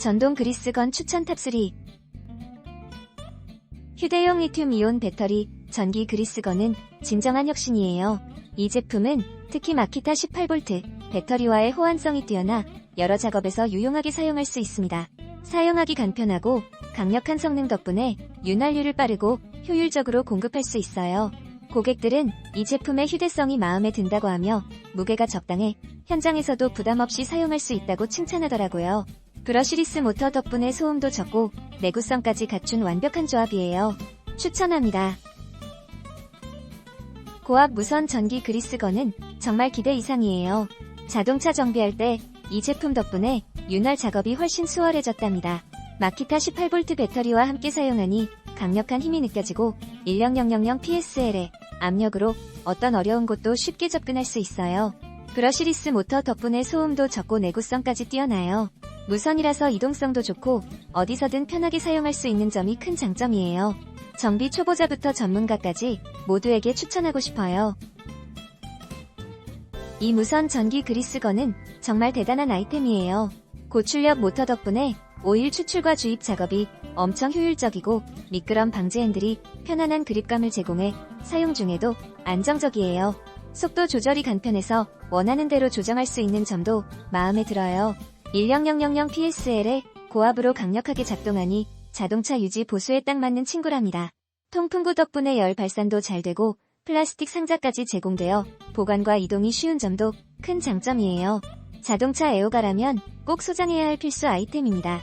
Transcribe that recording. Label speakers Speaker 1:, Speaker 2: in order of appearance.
Speaker 1: 전동 그리스건 추천 탑3 휴대용 리튬 이온 배터리 전기 그리스건은 진정한 혁신이에요. 이 제품은 특히 마키타 18V 배터리와의 호환성이 뛰어나 여러 작업에서 유용하게 사용할 수 있습니다. 사용하기 간편하고 강력한 성능 덕분에 윤활유를 빠르고 효율적으로 공급할 수 있어요. 고객들은 이 제품의 휴대성이 마음에 든다고 하며 무게가 적당해 현장에서도 부담 없이 사용할 수 있다고 칭찬하더라고요. 브러시리스 모터 덕분에 소음도 적고 내구성까지 갖춘 완벽한 조합이에요. 추천합니다. 고압 무선 전기 그리스건은 정말 기대 이상이에요. 자동차 정비할 때 이 제품 덕분에 윤활 작업이 훨씬 수월해졌답니다. 마키타 18V 배터리와 함께 사용하니 강력한 힘이 느껴지고 10000 PSL의 압력으로 어떤 어려운 곳도 쉽게 접근할 수 있어요. 브러시리스 모터 덕분에 소음도 적고 내구성까지 뛰어나요. 무선이라서 이동성도 좋고 어디서든 편하게 사용할 수 있는 점이 큰 장점이에요. 정비 초보자부터 전문가까지 모두에게 추천하고 싶어요. 이 무선 전기 그리스건은 정말 대단한 아이템이에요. 고출력 모터 덕분에 오일 추출과 주입 작업이 엄청 효율적이고 미끄럼 방지 핸들이 편안한 그립감을 제공해 사용 중에도 안정적이에요. 속도 조절이 간편해서 원하는 대로 조정할 수 있는 점도 마음에 들어요. 10000 PSL에 고압으로 강력하게 작동하니 자동차 유지 보수에 딱 맞는 친구랍니다. 통풍구 덕분에 열 발산도 잘 되고 플라스틱 상자까지 제공되어 보관과 이동이 쉬운 점도 큰 장점이에요. 자동차 애호가라면 꼭 소장해야 할 필수 아이템입니다.